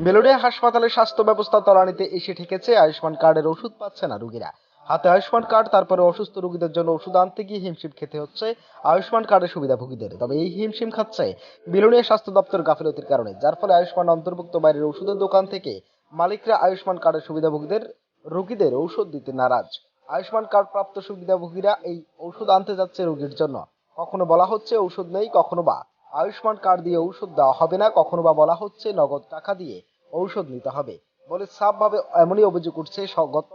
বেলুড়িয়া হাসপাতালের স্বাস্থ্য ব্যবস্থা তলানিতে এসে ঠেকেছে। আয়ুষ্মান কার্ডের ওষুধ পাচ্ছে না রোগীরা। হাতে আয়ুষ্মান কার্ড, তারপরে অসুস্থ রোগীদের জন্য ওষুধ আনতে গিয়ে হিমশিম খেতে হচ্ছে আয়ুষ্মান কার্ডের সুবিধাভোগীদের। তবে এই হিমশিম খাচ্ছে বিলুনিয়া স্বাস্থ্য দপ্তর গাফিলতির কারণে, যার ফলে আয়ুষ্মান অন্তর্ভুক্ত বাইরের ওষুধের দোকান থেকে মালিকরা আয়ুষ্মান কার্ডের সুবিধাভোগীদের, রোগীদের ঔষধ দিতে নারাজ। আয়ুষ্মান কার্ড প্রাপ্ত সুবিধাভোগীরা এই ওষুধ আনতে যাচ্ছে রোগীর জন্য। কখনো বলা হচ্ছে ঔষধ নেই, কখনো বা। আয়ুষ্মান কার্ড দিয়ে ঔষধ দেওয়া হবে না, কখনো বা বলা হচ্ছে নগদ টাকা দিয়ে ঔষধ নিতে হবে বলে সাফভাবে এমনই অভিযোগ উঠছে। গত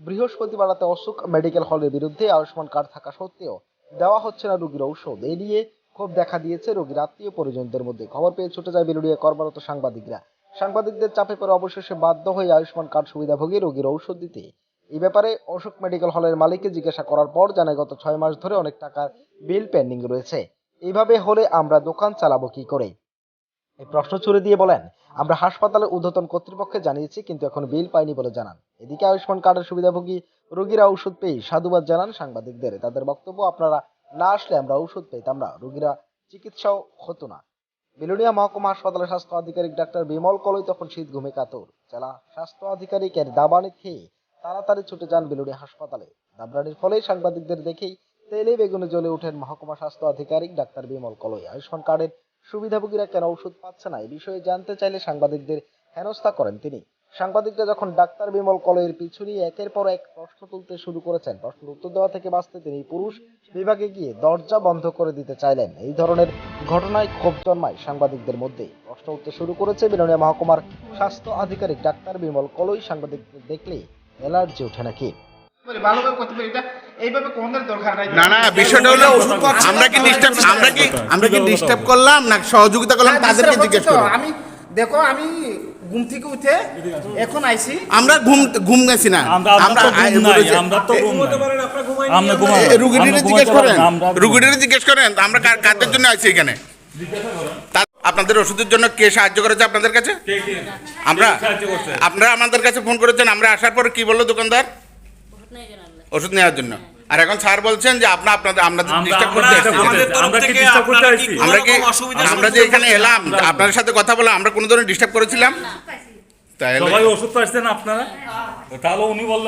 বৃহস্পতিবার রাতে অশোক মেডিকেল হলের বিরুদ্ধে আয়ুষ্মান কার্ড থাকা সত্ত্বেও দেওয়া হচ্ছে না রোগীর ঔষধ। এই নিয়ে ক্ষোভ দেখা দিয়েছে রোগীর আত্মীয় পরিজনদের মধ্যে। খবর পেয়ে ছুটে যায় বিলুড়িয়া কর্মরত সাংবাদিকরা। সাংবাদিকদের চাপে পড়ে অবশেষে বাধ্য হয়ে আয়ুষ্মান কার্ড সুবিধাভোগী রোগীর ঔষধ দিতে। এই ব্যাপারে অশোক মেডিকেল হলের মালিককে জিজ্ঞাসা করার পর জানা গত ছয় মাস ধরে অনেক টাকার বিল পেন্ডিং রয়েছে। এইভাবে হলে আমরা দোকান চালাবো কি করে? এই প্রশ্ন ছুড়ে দিয়ে বলেন, আমরা হাসপাতালের ঊর্ধ্বতন কর্তৃপক্ষে জানিয়েছি, কিন্তু এখন বিল পাইনি বলে জানান। এদিকে আয়ুষ্মান কার্ডের সুবিধাভোগী রোগীরা ওষুধ পেয়ে সাধুবাদ জানান সাংবাদিকদের। তাদের বক্তব্য, আপনারা না আসলে আমরা ওষুধ পেতাম না, রোগীরা চিকিৎসাও হতো না। বিলুনিয়া মহকুমা হাসপাতালের স্বাস্থ্য আধিকারিক ডাক্তার বিমল কলই তখন শীত ঘুমে কাতর। জেলা স্বাস্থ্য আধিকারিকের দাবানি খেয়ে তাড়াতাড়ি ছুটে যান বিলুনিয়া হাসপাতালে। দাবরানির ফলে সাংবাদিকদের দেখেই তেলে বেগুনে জ্বলে ওঠেন মহকুমা স্বাস্থ্য আধিকারিক ডাক্তার বিমল কলই আয়ুষ্মান কার্ডের সুবিধাভোগীরা কেন ওষুধ পাচ্ছে না, এই বিষয়ে জানতে চাইলে সাংবাদিকদের হেনস্থা করেন তিনি। সাংবাদিকরা যখন ডাক্তার বিমল কলয়ের পিছু নিয়ে একের পর এক প্রশ্ন তুলতে শুরু করেছেন, প্রশ্নের উত্তর দেওয়া থেকে বাঁচতে তিনি পুরুষ বিভাগে গিয়ে দরজা বন্ধ করে দিতে চাইলেন। এই ধরনের ঘটনায় ক্ষোভ জন্মায় সাংবাদিকদের মধ্যে প্রশ্ন উঠতে শুরু করেছে বিনোনিয়া মহকুমার স্বাস্থ্য আধিকারিক ডাক্তার বিমল কলই। সাংবাদিকদের দেখলে অ্যালার্জি ওঠে নাকি? ভালোভাবে করতে পারি। এটা এইভাবে কোনদের দরকার নাই। না না বিষয়টা হলো আমরা কি ডিস্টার্ব আমরা কি আমরা কি ডিস্টার্ব করলাম না সহযোগিতা করলাম হ্যাঁ, তাদেরকে জিজ্ঞেস করো আমি দেখো আমি ঘুম থেকে উঠে এখন আইছি। আমরা ঘুম ঘুম গেছি না। আমরা আমরা তো ঘুম আমরা ঘুম নাই। আমরা ঘুমাই এ, রুগীটিরে জিজ্ঞেস করেন? রুগীটিরে জিজ্ঞেস করেন আমরা কাদের জন্য আছি এখানে? আপনাদের ওষুধের জন্য কে সাহায্য করেছে আপনাদের কাছে? আমরা আপনারা আমাদের কাছে ফোন করেছেন আমরা আসার পর কি বলল দোকানদার? ওষুধ নেওয়ার জন্য। আর এখন স্যার বলছেন যে আপনার আপনাদের আমরা আমরা- ডিস্টার্ব করতে। আমরা কি disturb করতে আসছি? আমরা কি আমরা যে এখানে এলাম আপনাদের সাথে কথা বলে আমরা কোনো ধরনের ডিস্টার্ব করেছিলাম? তাহলে সবাই ওষুধ পাচ্ছেন আপনারা? তাহলে উনি বললেন